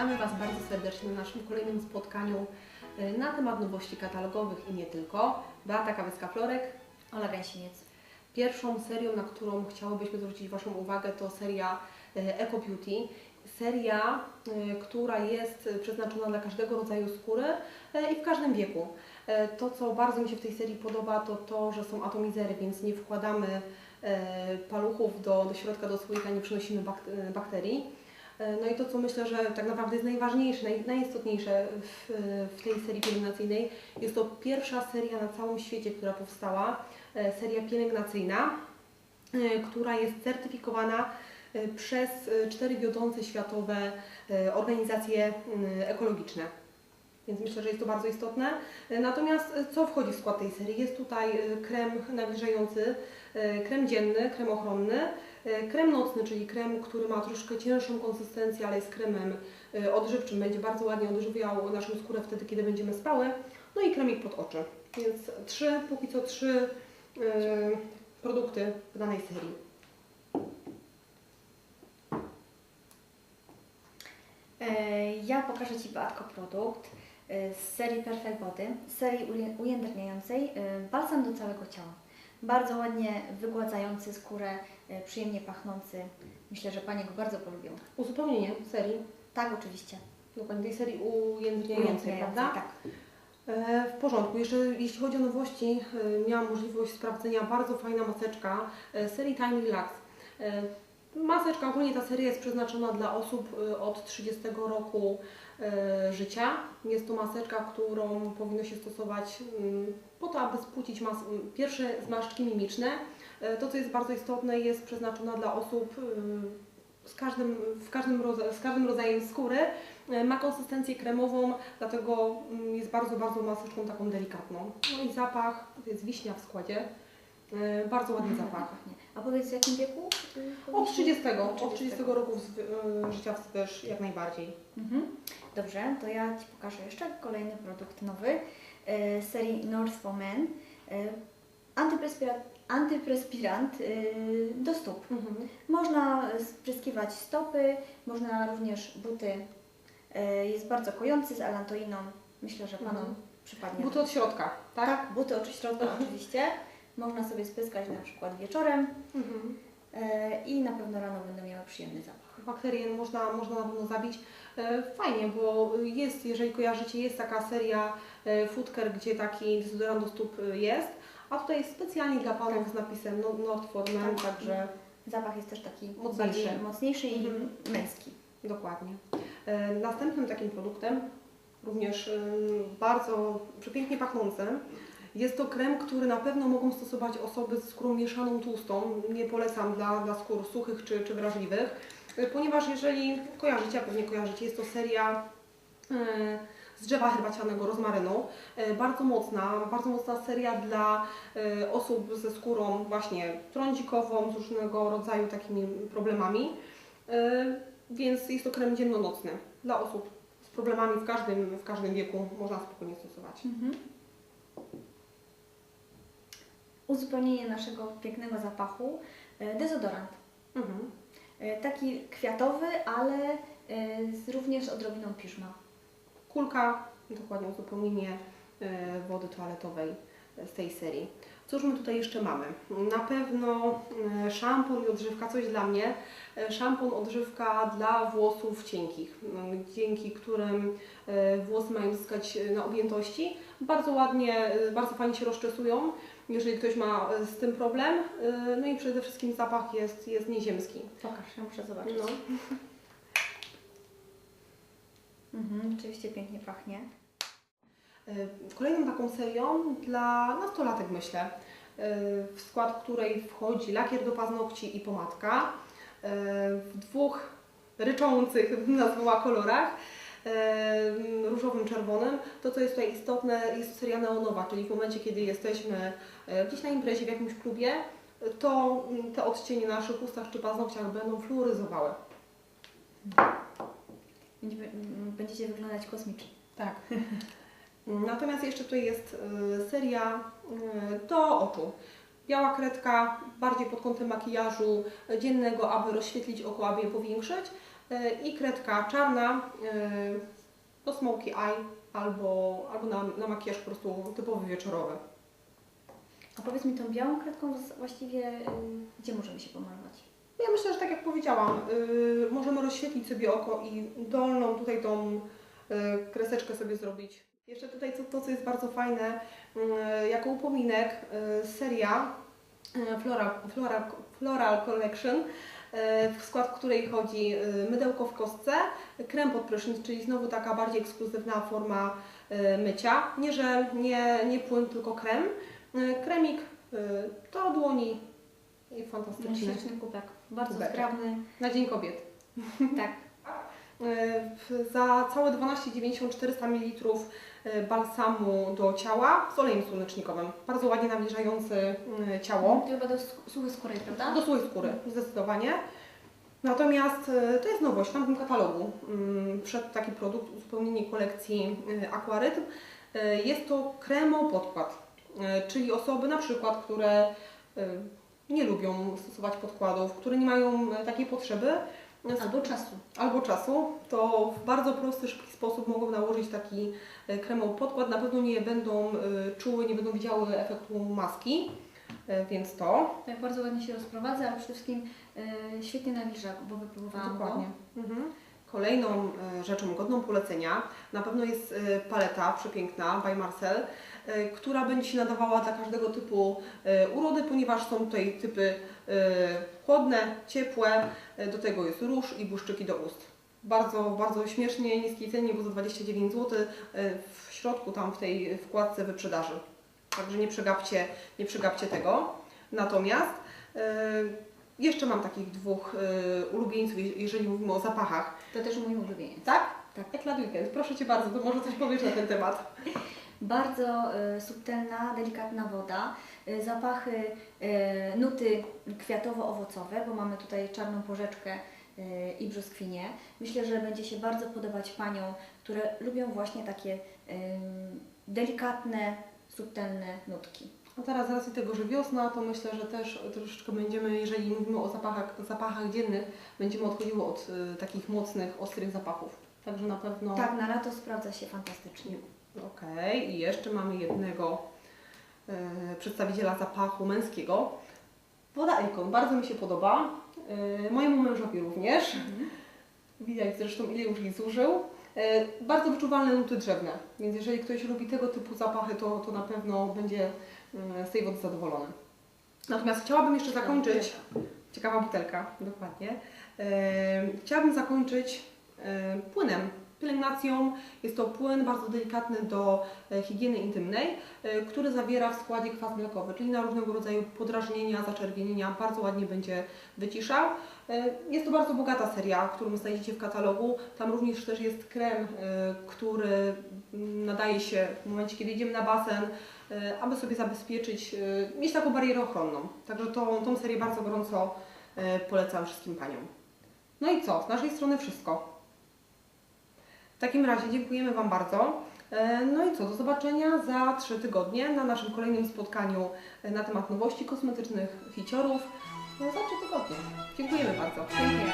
Witamy Was bardzo serdecznie na naszym kolejnym spotkaniu e, na temat nowości katalogowych i nie tylko. Beata Kawycka-Florek. Ola Gęsieniec. Pierwszą serią, na którą chciałobyśmy zwrócić Waszą uwagę, to seria e, Eco Beauty. Seria, e, która jest przeznaczona dla każdego rodzaju skóry i w każdym wieku. To, co bardzo mi się w tej serii podoba, to to, że są atomizery, więc nie wkładamy paluchów do, do środka, do słoika, nie przynosimy bak- bakterii. E, No i to, co myślę, że tak naprawdę jest najważniejsze, naj, najistotniejsze w, w tej serii pielęgnacyjnej, jest to pierwsza seria na całym świecie, która powstała, e, seria pielęgnacyjna, e, która jest certyfikowana przez cztery wiodące światowe organizacje ekologiczne. Więc myślę, że jest to bardzo istotne. E, Natomiast e, co wchodzi w skład tej serii? Jest tutaj e, krem nawilżający, krem dzienny, krem ochronny, krem nocny, czyli krem, który ma troszkę cięższą konsystencję, ale jest kremem odżywczym, będzie bardzo ładnie odżywiał naszą skórę wtedy, kiedy będziemy spały. No i kremik pod oczy. Więc trzy, póki co trzy e, produkty w danej serii. Ja pokażę Ci Beatko produkt z serii Perfect Body, z serii uję- ujędrniającej, e, balsam do całego ciała. Bardzo ładnie wygładzający skórę, e, przyjemnie pachnący. Myślę, że Panie go bardzo polubią. Uzupełnienie serii, Tak, oczywiście. dokładnie tej serii ujędrniającej, prawda? Tak. E, W porządku. Jeszcze jeśli chodzi o nowości, e, miałam możliwość sprawdzenia bardzo fajna maseczka e, serii Time Relax. Maseczka, ogólnie ta seria jest przeznaczona dla osób e, od 30 roku e, życia. Jest to maseczka, którą powinno się stosować mm, po to, aby spłucić mas- m, pierwsze zmarszczki mimiczne. E, To, co jest bardzo istotne, jest przeznaczona dla osób z każdym, w każdym, z każdym rodzajem skóry. Ma konsystencję kremową, dlatego mm, jest bardzo, bardzo maseczką taką delikatną. No i zapach, to jest wiśnia w składzie. Bardzo ładny zapach. A powiedz w jakim wieku? y, Od 30, od 30. 30 roku e, życia wzwyż jak najbardziej. Mhm. Dobrze, to ja Ci pokażę jeszcze kolejny produkt nowy e, z serii North for Men. E, antyprespirant e, do stóp. Można spryskiwać stopy, można również buty. E, Jest bardzo kojący z alantoiną. Myślę, że Panom Mhm. przypadnie. Buty od środka, tak? Tak, buty oczyśrodka oczywiście. Można sobie spryskać na przykład wieczorem Mhm. e, i na pewno rano będą miały przyjemny zapach. Bakterie można, można na pewno zabić. E, Fajnie, bo jest, jeżeli kojarzycie, jest taka seria e, Food Care, gdzie taki dezodorant do stóp jest, a tutaj jest specjalnie dla panów z napisem no- for Men, Tak. także Zapach jest też taki Mocniejszy. mocniejszy i Mhm. męski. Dokładnie. Następnym takim produktem, również bardzo przepięknie pachnącym, jest to krem, który na pewno mogą stosować osoby ze skórą mieszaną tłustą. Nie polecam dla, dla skór suchych czy, czy wrażliwych, ponieważ jeżeli kojarzycie, a pewnie kojarzycie, jest to seria e, z drzewa herbacianego, rozmarynu. E, Bardzo mocna, bardzo mocna seria dla e, osób ze skórą właśnie trądzikową, z różnego rodzaju takimi problemami. Więc jest to krem dzienno-nocny dla osób z problemami w każdym, w każdym wieku można spokojnie stosować. Mhm. Uzupełnienie naszego pięknego zapachu, e, dezodorant. Mhm. E, Taki kwiatowy, ale e, z również odrobiną piżma. Kulka, dokładnie uzupełnienie wody toaletowej z tej serii. Cóż my tutaj jeszcze mamy? Na pewno szampon i odżywka, coś dla mnie. Szampon, odżywka dla włosów cienkich, dzięki którym włosy mają zyskać na objętości. Bardzo ładnie, bardzo fajnie się rozczesują, jeżeli ktoś ma e, z tym problem. E, No i przede wszystkim zapach jest, jest nieziemski. Pokaż, ja muszę zobaczyć. No. Mhm, oczywiście pięknie pachnie. E, Kolejną taką serią dla nastolatek myślę, w skład której wchodzi lakier do paznokci i pomadka w dwóch ryczących, nazwała, kolorach różowym, czerwonym. To, co jest tutaj istotne, jest seria neonowa, czyli w momencie, kiedy jesteśmy e, gdzieś na imprezie, w jakimś klubie, to mm, te odcienie na naszych ustach czy paznokciach będą fluoryzowały. Będziemy- m, Będziecie wyglądać kosmicznie. Tak. Natomiast jeszcze tutaj jest y, seria y, do oczu. Biała kredka, bardziej pod kątem makijażu dziennego, aby rozświetlić oko, aby je powiększyć. E, i kredka czarna e, do smoky eye albo, albo na, na makijaż po prostu typowy wieczorowy. A powiedz mi tą białą kredką właściwie y, gdzie możemy się pomalować? Ja myślę, że tak jak powiedziałam, y, możemy rozświetlić sobie oko i dolną tutaj tą y, kreseczkę sobie zrobić. Jeszcze tutaj to, to co jest bardzo fajne, jako upominek, seria y, Floral, Floral, Collection, w skład której wchodzi y, mydełko w kostce, krem pod prysznic, czyli znowu taka bardziej ekskluzywna forma y, mycia. Nie żel, nie, nie płyn, tylko krem. Y, Kremik do dłoni i fantastyczny. Śliczny kubek. Bardzo Kubeczek. zgrabny. Na Dzień Kobiet. Tak. Za całe 12,90 400 ml e, balsamu do ciała z olejem słonecznikowym. Bardzo ładnie nawilżający e, ciało. Chyba do suchej skóry, prawda? Do suchej skóry, zdecydowanie. Natomiast e, to jest nowość w tamtym katalogu. Mm, Wszedł taki produkt, uzupełnienie kolekcji Aquarytm. Jest to kremo podkład, e, czyli osoby na przykład, które nie lubią stosować podkładów, które nie mają takiej potrzeby, Albo czasu. albo czasu, to w bardzo prosty, szybki sposób mogą nałożyć taki e, kremowy podkład. Na pewno nie będą e, czuły, nie będą widziały efektu maski, e, więc to. Tak bardzo ładnie się rozprowadza, ale przede wszystkim świetnie nawilża, bo wypróbowałam Dokładnie. Mhm. Kolejną rzeczą godną polecenia na pewno jest paleta przepiękna by Marcel, która będzie się nadawała dla każdego typu e, urody, ponieważ są tutaj typy e, chłodne, ciepłe, e, do tego jest róż i błyszczyki do ust. Bardzo, bardzo śmiesznie, niskiej cenie, bo za 29 zł e, w środku tam w tej wkładce wyprzedaży. Także nie przegapcie, nie przegapcie tego. Natomiast e, jeszcze mam takich dwóch e, ulubieńców, je- jeżeli mówimy o zapachach. To też mój ulubieniec. Tak? Tak. Jak na weekend. Proszę Cię bardzo, to może coś powiesz na ten temat. Bardzo y, subtelna, delikatna woda, y, zapachy, y, nuty kwiatowo-owocowe, bo mamy tutaj czarną porzeczkę i brzoskwinie. Myślę, że będzie się bardzo podobać Paniom, które lubią właśnie takie delikatne, subtelne nutki. A teraz z racji tego, że wiosna, to myślę, że też troszeczkę będziemy, jeżeli mówimy o zapachach, zapachach dziennych, będziemy odchodziły od y, takich mocnych, ostrych zapachów. Także na pewno... Tak, na lato sprawdza się fantastycznie. Okej, i jeszcze mamy jednego e, przedstawiciela zapachu męskiego. Woda Icon, bardzo mi się podoba. E, mojemu mężowi również. Widać zresztą ile już ich zużył. E, bardzo wyczuwalne nuty drzewne, więc jeżeli ktoś lubi tego typu zapachy, to, to na pewno będzie z tej wody zadowolony. Natomiast chciałabym jeszcze zakończyć... Ciekawa butelka, dokładnie. Chciałabym zakończyć płynem, pielęgnacją. Jest to płyn bardzo delikatny do e, higieny intymnej, e, który zawiera w składzie kwas mlekowy, czyli na różnego rodzaju podrażnienia, zaczerwienienia. Bardzo ładnie będzie wyciszał. E, Jest to bardzo bogata seria, którą znajdziecie w katalogu. Tam również też jest krem, e, który nadaje się w momencie, kiedy idziemy na basen, e, aby sobie zabezpieczyć, e, mieć taką barierę ochronną. Także tą, tą serię bardzo gorąco e, polecam wszystkim Paniom. No i co? Z naszej strony wszystko. W takim razie dziękujemy Wam bardzo. E, No i co? Do zobaczenia za trzy tygodnie na naszym kolejnym spotkaniu e, na temat nowości kosmetycznych, ficiorów. No, za trzy tygodnie. Dziękujemy bardzo. Dziękuję.